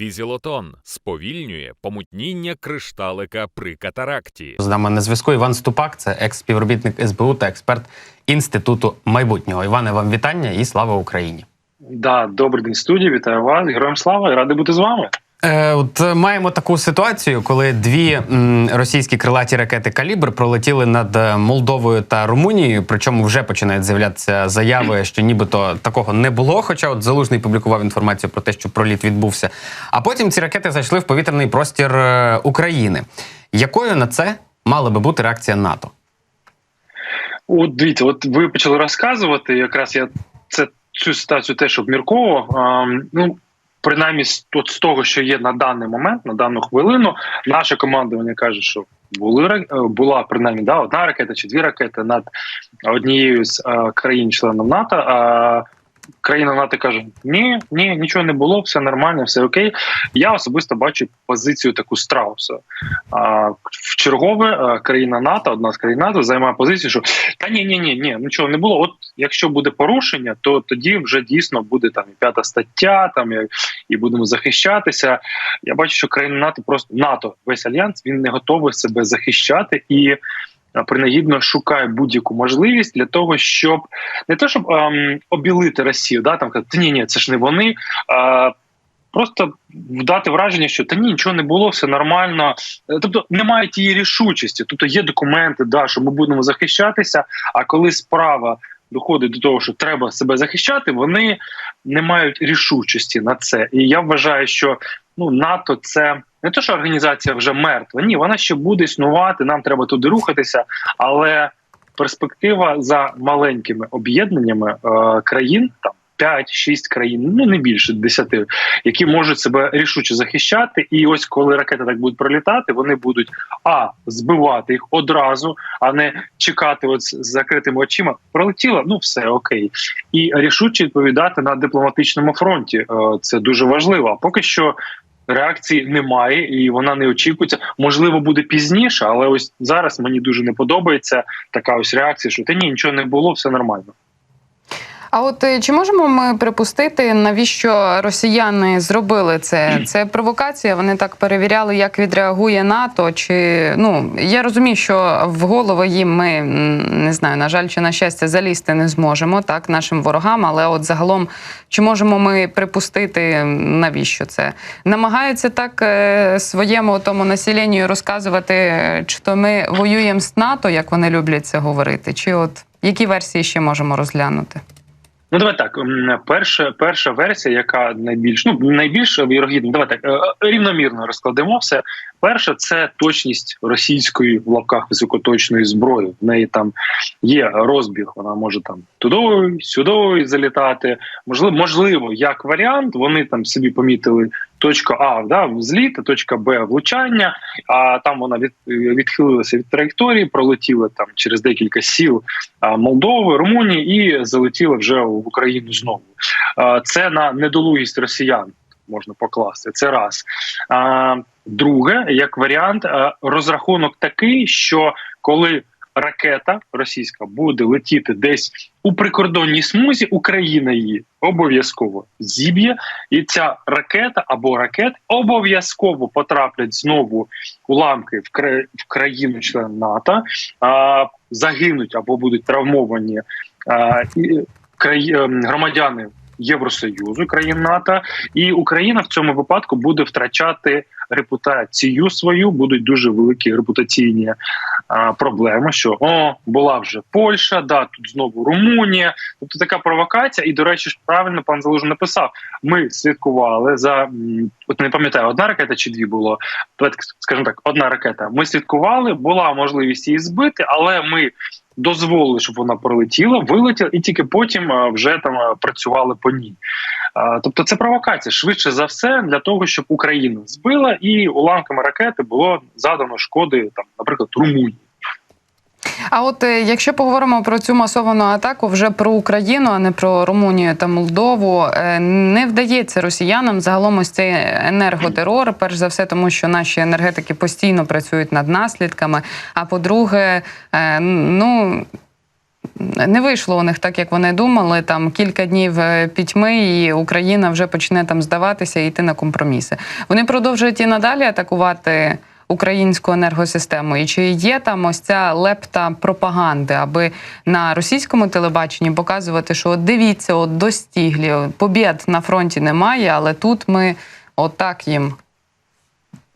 Візілотон сповільнює помутніння кришталика при катаракті. З нами на зв'язку Іван Ступак, це екс-співробітник СБУ та експерт Інституту майбутнього. Іване, вам вітання і слава Україні. Да, добрий день, студії. Вітаю вас. Героям слава і радий бути з вами. Е, от е, маємо таку ситуацію, коли дві російські крилаті ракети Калібр пролетіли над е, Молдовою та Румунією. Причому вже починають з'являтися заяви, що нібито такого не було. Хоча от залужний публікував інформацію про те, що проліт відбувся. А потім ці ракети зайшли в повітряний простір України. Якою на це мала би бути реакція НАТО? От дивіться, от ви почали розказувати. Якраз я це цю ситуацію теж обмірковував. Ну принаймні, от з того, що є на даний момент, на дану хвилину, наше командування каже, що були е, була принаймні да, одна ракета чи дві ракети над однією з е, країн-членів НАТО. А країна НАТО каже: ні, ні, нічого не було, все нормально, все окей. Я особисто бачу позицію таку страуса. А, в чергове країна НАТО, одна з країн НАТО, займає позицію, що та ні, ні, ні, ні, нічого не було. От якщо буде порушення, то тоді вже дійсно буде там і п'ята стаття, там і, і будемо захищатися. Я бачу, що країна НАТО просто НАТО, весь альянс, він не готовий себе захищати і. Принагідно шукає будь-яку можливість для того, щоб не те, щоб ем, обілити Росію, да там казати, ні, ні, це ж не вони. А, Просто дати враження, що та ні, нічого не було, все нормально. Е, Тобто немає тієї рішучості. Тобто є документи, да, що ми будемо захищатися. А коли справа доходить до того, що треба себе захищати, вони не мають рішучості на це. І я вважаю, що ну НАТО це не те, що організація вже мертва. Ні, вона ще буде існувати. Нам треба туди рухатися, але перспектива за маленькими об'єднаннями е, країн там. 5-6 країн, ну не більше 10, які можуть себе рішуче захищати. І ось коли ракети так будуть пролітати, вони будуть а збивати їх одразу, а не чекати, от з закритими очима. Пролетіло, ну все окей, і рішуче відповідати на дипломатичному фронті. Е, Це дуже важливо. А поки що. Реакції немає, і вона не очікується. Можливо, буде пізніше, але ось зараз мені дуже не подобається така ось реакція, що та ні, нічого не було, все нормально. А от е, чи можемо ми припустити, навіщо росіяни зробили це? Це провокація. Вони так перевіряли, як відреагує НАТО. Чи ну я розумію, що в голови їм ми не знаю, на жаль, чи на щастя залізти не зможемо так нашим ворогам. Але от загалом, чи можемо ми припустити, навіщо це намагаються так е, своєму тому населенню розказувати, е, чи то ми воюємо з НАТО, як вони люблять це говорити, чи от які версії ще можемо розглянути? Ну, давай так. Перша перша версія, яка найбільш ну найбільш вірогідна, давай так е, рівномірно розкладемо все. Перша це точність російської в лапках високоточної зброї. В неї там є розбіг. Вона може там туди, сюди залітати. Можливо, можливо, як варіант, вони там собі помітили точка А да, взліт, точка Б влучання. А там вона від, відхилилася від траєкторії, пролетіла там через декілька сіл Молдови, Румунії і залетіла вже в Україну знову. Це на недолугість росіян можна покласти. Це раз. Друге, як варіант, розрахунок такий, що коли ракета російська буде летіти десь у прикордонній смузі, Україна її обов'язково зіб'є, і ця ракета або ракет обов'язково потраплять знову уламки в кра- в країну член НАТО, а, загинуть або будуть травмовані а, і краї- ем, громадяни Євросоюзу, країн НАТО, і Україна в цьому випадку буде втрачати репутацію свою, будуть дуже великі репутаційні а, проблеми. Що о, була вже Польща, да тут знову Румунія. Тобто така провокація. І до речі, ж правильно пан Залужний написав. Ми слідкували за от не пам'ятаю, одна ракета чи дві було. Скажімо так, одна ракета. Ми слідкували, була можливість її збити, але ми. Дозволили, щоб вона пролетіла, вилетіла, і тільки потім вже там працювали по ній. Тобто це провокація швидше за все для того, щоб Україна збила і уламками ракети було задано шкоди, там, наприклад, Румунії. А от е, якщо поговоримо про цю масовану атаку вже про Україну, а не про Румунію та Молдову, е, не вдається росіянам загалом ось цей енерготерор. Перш за все, тому що наші енергетики постійно працюють над наслідками. А по-друге, е, ну не вийшло у них так, як вони думали. Там кілька днів пітьми, і Україна вже почне там здаватися і йти на компроміси. Вони продовжують і надалі атакувати українську енергосистему. І чи є там ось ця лепта пропаганди, аби на російському телебаченні показувати, що от дивіться, от достіглі, побід на фронті немає, але тут ми отак їм.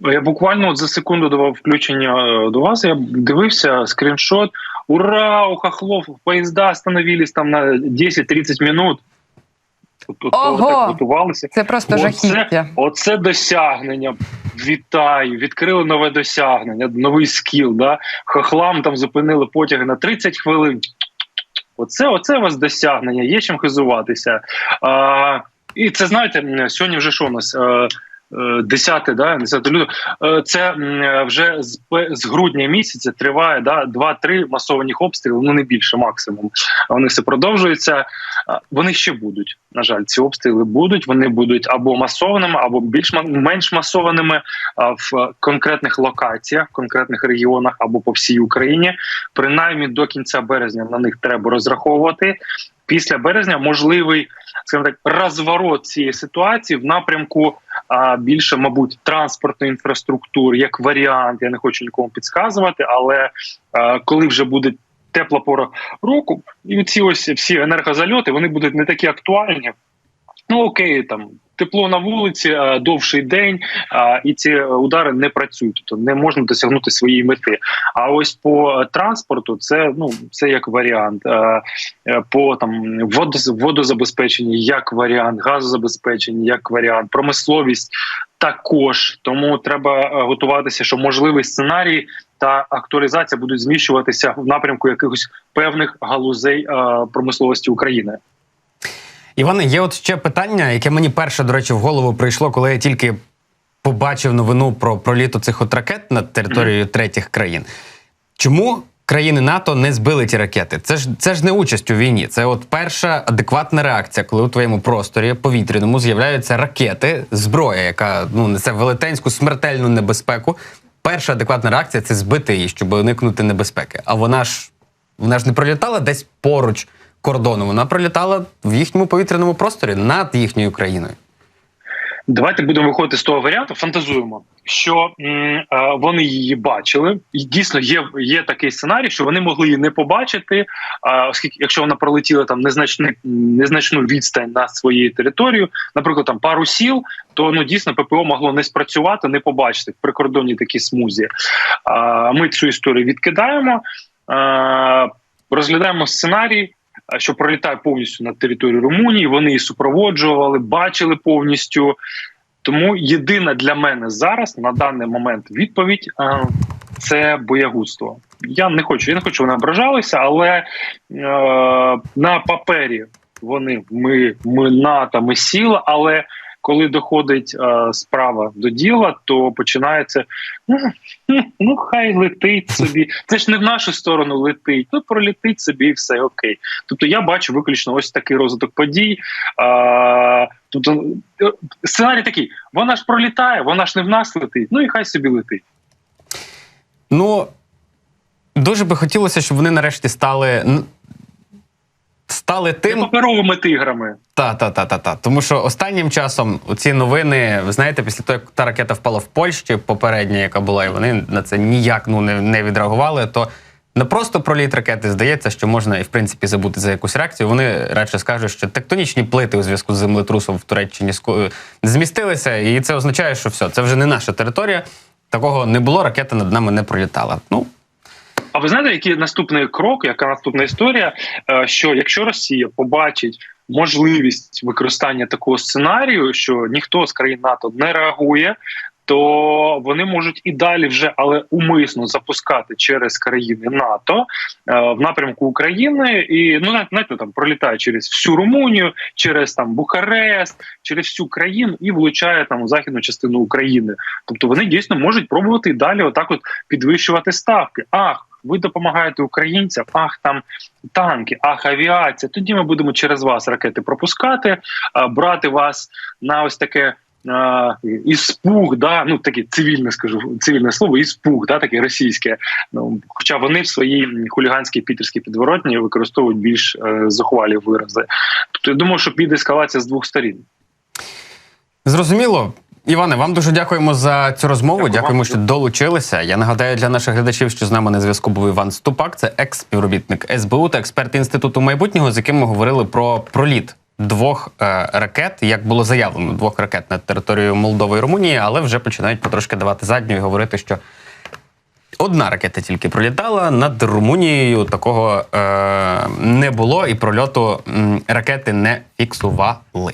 Я буквально за секунду до включення е, до вас. Я дивився скріншот. Ура! У хохлов поїзда остановились там на 10-30 минут. От, Ого! так готувалися. Це просто Оце- жахіття. Оце досягнення. Вітаю! Відкрили нове досягнення, новий скіл. Да? Хохлам там зупинили потяги на 30 хвилин. Оце, оце у вас досягнення, є чим хизуватися. А, і це знаєте, сьогодні вже що у нас? Е, е, 10, да, 10 лютого. Е, Це вже з, з грудня місяця триває да, 2-3 масованих обстріли, ну не більше максимум. Вони все продовжуються. Вони ще будуть. На жаль, ці обстріли будуть. Вони будуть або масованими, або більш менш масованими в конкретних локаціях, в конкретних регіонах або по всій Україні. Принаймні до кінця березня на них треба розраховувати. Після березня можливий, скажімо так, розворот цієї ситуації в напрямку а, більше, мабуть, транспортної інфраструктури як варіант. Я не хочу нікому підказувати, але коли вже буде тепла пора року, і ці ось всі енергозальоти вони будуть не такі актуальні. Ну окей, там тепло на вулиці, довший день, а, і ці удари не працюють, тобто не можна досягнути своєї мети. А ось по е, транспорту це ну це як варіант. Е, е, По там водоз- водозабезпеченні як варіант, газозабезпеченні як варіант, промисловість також. Тому треба е, готуватися, що можливий сценарій та актуалізація будуть зміщуватися в напрямку якихось певних галузей е, промисловості України. Іване, є от ще питання, яке мені перше, до речі, в голову прийшло, коли я тільки побачив новину про проліт цих от ракет над територією третіх країн. Чому країни НАТО не збили ті ракети? Це ж це ж не участь у війні. Це от перша адекватна реакція, коли у твоєму просторі повітряному з'являються ракети, зброя, яка ну несе велетенську смертельну небезпеку. Перша адекватна реакція це збити її, щоб уникнути небезпеки. А вона ж вона ж не пролітала десь поруч кордону. Вона пролітала в їхньому повітряному просторі над їхньою країною. Давайте будемо виходити з того варіанту. Фантазуємо, що м, е, вони її бачили, і дійсно є, є такий сценарій, що вони могли її не побачити, а, оскільки якщо вона пролетіла там незначну, незначну відстань на своєю територію, наприклад, там пару сіл, то ну дійсно ППО могло не спрацювати, не побачити в прикордонній такій смузі. А, ми цю історію відкидаємо, а, розглядаємо сценарій. Що пролітає повністю на територію Румунії, вони її супроводжували, бачили повністю. Тому єдина для мене зараз на даний момент відповідь е, це боягузтво. Я не хочу, я не хочу, щоб вони ображалися, але е, на папері вони ми, ми НАТО, ми сіла, але коли доходить е, справа до діла, то починається ну, хай летить собі. Це ж не в нашу сторону летить. Ну пролетить собі і все окей. Тобто я бачу виключно ось такий розвиток подій. А, тобто е, сценарій такий: вона ж пролітає, вона ж не в нас летить. Ну і хай собі летить. Ну дуже би хотілося, щоб вони нарешті стали. Стали тим, паперовими тиграми. Та, та, та, та, та. Тому що останнім часом ці новини, ви знаєте, після того, як та ракета впала в Польщі, попередня, яка була, і вони на це ніяк ну, не, не відреагували, то не просто проліт ракети здається, що можна і в принципі забути за якусь реакцію. Вони радше скажуть, що тектонічні плити у зв'язку з землетрусом в Туреччині ску- змістилися, і це означає, що все, це вже не наша територія. Такого не було, ракета над нами не пролітала. Ну, А ви знаєте, який наступний крок, яка наступна історія? Е, Що якщо Росія побачить можливість використання такого сценарію, що ніхто з країн НАТО не реагує, то вони можуть і далі вже, але умисно запускати через країни НАТО е, в напрямку України, і ну знаєте, там пролітає через всю Румунію, через там Бухарест, через всю країну і влучає там у західну частину України. Тобто вони дійсно можуть пробувати і далі отак, от підвищувати ставки. Ах, ви допомагаєте українцям, ах там танки, ах, авіація. Тоді ми будемо через вас ракети пропускати, а, брати вас на ось таке а, іспуг, да, ну таке цивільне скажу, цивільне слово, іспуг, да, таке російське. Ну, хоча вони в своїй хуліганській пітерській підворотні використовують більш е, зухвалі вирази. Тобто я думаю, що піде ескалація з двох сторін. Зрозуміло. Іване, вам дуже дякуємо за цю розмову. Дякую Дякуємо, вам. що долучилися. Я нагадаю для наших глядачів, що з нами на зв'язку був Іван Ступак, це екс-співробітник СБУ та експерт інституту майбутнього, з яким ми говорили про проліт двох е, ракет, як було заявлено, двох ракет над територією Молдови і Румунії, але вже починають потрошки давати задню і говорити, що одна ракета тільки пролітала над Румунією. Такого е, не було, і прольоту м, ракети не фіксували.